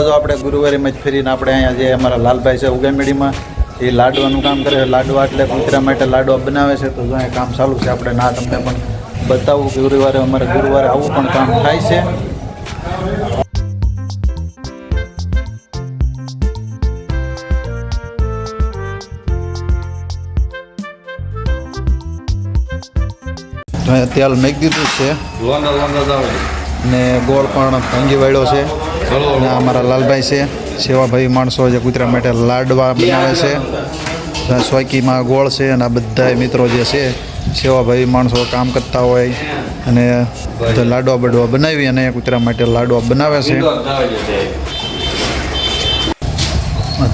તો આપણે ગુરુવારીમાં જ ફેરીને આપણે અહીંયા જે અમારા લાલભાઈ છે ઉગામેડીમાં એ લાડવાનું કામ કરે છે. લાડવા એટલે કૂતરા માટે લાડવા બનાવે છે. તો અહીંયા કામ ચાલુ છે. આપણે ના તમને પણ બતાવું ગુરુવારે અમારે ગુરુવારે આવું પણ કામ થાય છે. તેલ મેકી દીધું છે. ને ગોળ પણ ભાંગી વાળ્યો છે. અમારા લાલભાઈ છે સેવાભાઈ માણસો જે કૂતરા માટે લાડવા બનાવે છે. સ્વાકીમાં ગોળ છે અને આ બધા મિત્રો જે છે સેવાભાઈ માણસો કામ કરતા હોય અને લાડવા બડવા બનાવી અને કૂતરા માટે લાડવા બનાવે છે.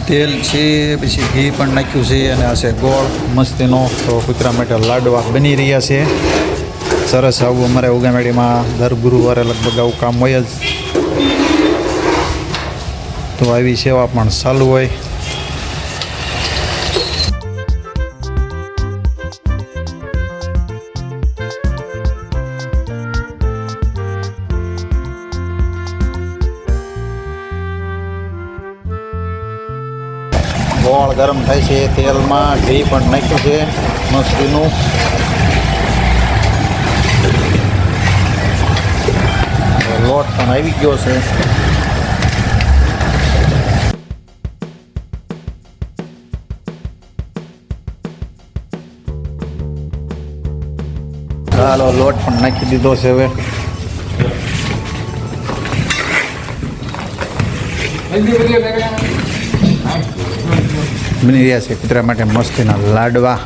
તેલ છે પછી ઘી પણ નાખ્યું છે અને આ છે ગોળ. મસ્તીનો તો કૂતરા માટે લાડવા બની રહ્યા છે. સરસ આવું અમારે ઉગામેડીમાં દર ગુરુવારે લગભગ આવું કામ હોય જ. તો આવી સેવા પણ ચાલુ હોય. ગોળ ગરમ થાય છે તેલમાં, ઘી પણ નાખ્યું છે, મસ્તીનું. લોટ પણ આવી ગયો છે. ચાલો લોટ પણ નાખી દીધો છે હવે બની રહ્યા છે કૂતરા માટે મસ્તીના લાડવા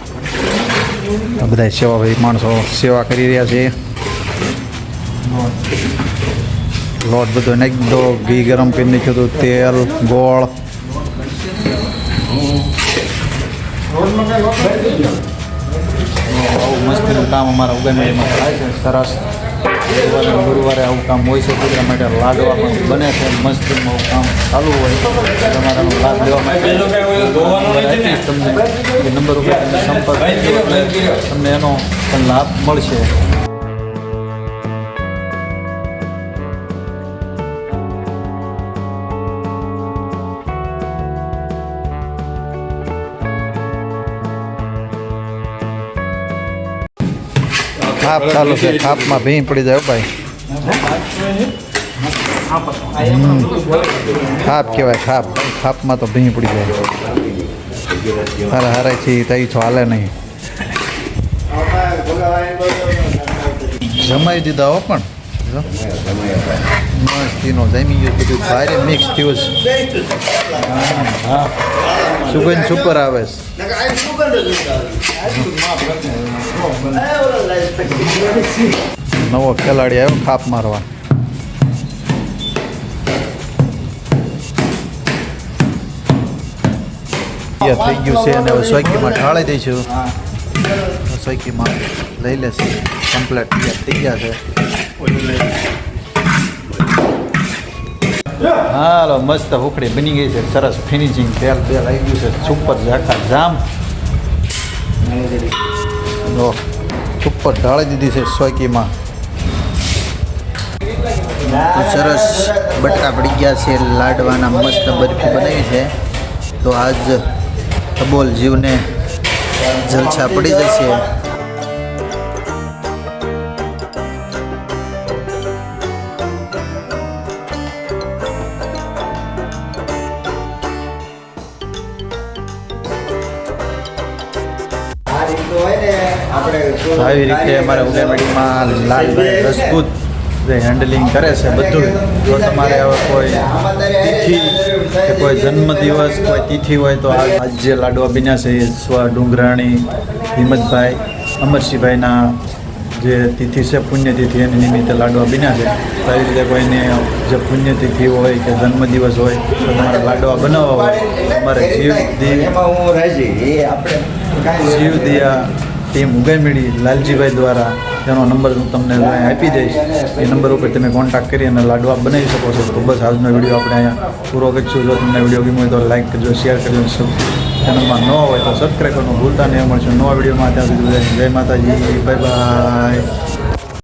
આ બધા સેવાભાઈ માણસો સેવા કરી રહ્યા છે લોટ બધો નાખી દીધો ઘી ગરમ કરી નાખ્યું હતું તેલ ગોળ આવું મસ્તીનું કામ અમારા ઉગામેડીમાં થાય છે. સરસ. ગુરુવારે ગુરુવારે આવું કામ હોય છે કૂતરા માટે લાડવા પણ બને છે. મસ્તીનું આવું કામ ચાલુ હોય તમારાનો લાભ લેવા માટે તમને એ નંબર ઉપર તમે સંપર્ક તમને એનો પણ લાભ મળશે. ખાપ ચાલુ છે, ખાપમાં ભીં પડી જાય ભાઈ. થાપ કહેવાય, ખાપ. ખાપમાં તો ભીં પડી જાય. હારે હારે છે તઈ છો, હાલે નહીં. જમાઈ દીધા હો પણ. જો. મસ્તીનો જમી ગયું બધું ભારે મિક્સ થયું છે સુગંધ સુપર આવે છે નવો ખેલાડી આવ્યો ખાપ મારવા થઈ ગયું છે અને હવે સ્વાકીમાં ઠાળી દઈશું સ્વાકીમાં લઈ લેશે કમ્પ્લેટ થઈ ગયા છે હાલો, મસ્ત ઉખડી બની ગઈ છે. સરસ ફિનિશિંગ તેલ તેલ આવી ગયું છે. સુપર ઝાકા જામ. જો ઉપર ઢાળી દીધી છે સોકીમાં સરસ બટકા પડી ગયા છે, લાડવાના મસ્ત બરફી બનાવી છે. તો આજ અબોલ જીવને જલસા પડી જશે. આવી રીતે અમારે ઉગામેડીમાં લાલભાઈ રજપૂત જે હેન્ડલિંગ કરે છે બધું જો. તમારે હવે કોઈ તિથિ કે કોઈ જન્મદિવસ કોઈ તિથિ હોય તો આજ જે લાડવા બન્યા છે એ સ્વ ડુંગરાણી હિંમતભાઈ અમરસિંહભાઈના જે તિથિ છે પુણ્યતિથિ એની નિમિત્તે લાડવા બન્યા છે. તો આવી રીતે કોઈને જે પુણ્યતિથિ હોય કે જન્મદિવસ હોય તો તમારે લાડવા બનાવવા હોય. તમારે જીવ જીવ દિયા ટીમ ઉગામેડી લાલજીભાઈ દ્વારા તેનો નંબર હું તમને આપી દઈશ. એ નંબર ઉપર તમે કોન્ટેક્ટ કરી અને લાડવા બનાવી શકો છો. તો બસ આજનો વીડિયો આપણે અહીંયા પૂરો કરીશું. જો તમને વીડિયો ગમ્યો હોય તો લાઈક કરજો શેર કરજો સબ ચેનલમાં ન હોય તો સબસ્ક્રાઈબ કરવાનું ભૂલતા નહીં. મળશે નવા વિડીયોમાં. ત્યાં સુધી જય માતાજી. Bye bye